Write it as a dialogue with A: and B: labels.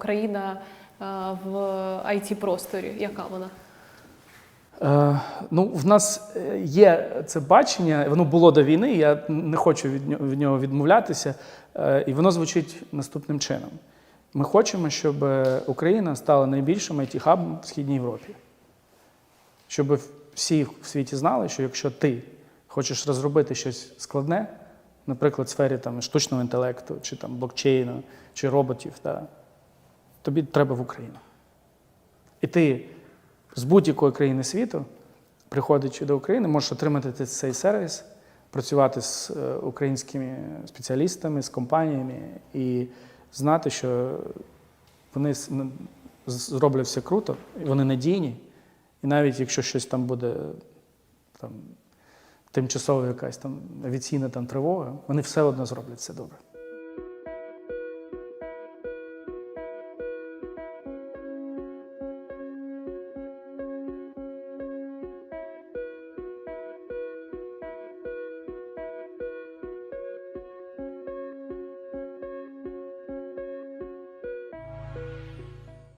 A: Україна е, в it просторі Яка вона?
B: Е, ну, в нас е, є це бачення, воно було до війни, я не хочу від нього, від нього відмовлятися. Е, і воно звучить наступним чином: ми хочемо, щоб е, Україна стала найбільшим it хабом в Східній Європі. Щоб всі в світі знали, що якщо ти хочеш розробити щось складне, наприклад, в сфері там, штучного інтелекту, чи там, блокчейну, чи роботів, та, тобі треба в Україну. І ти з будь-якої країни світу, приходячи до України, можеш отримати цей сервіс, працювати з е, українськими спеціалістами, з компаніями і знати, що вони зроблять все круто, вони надійні. І навіть якщо щось там буде там, тимчасова якась там авіаційна там, тривога, вони все одно зроблять все добре.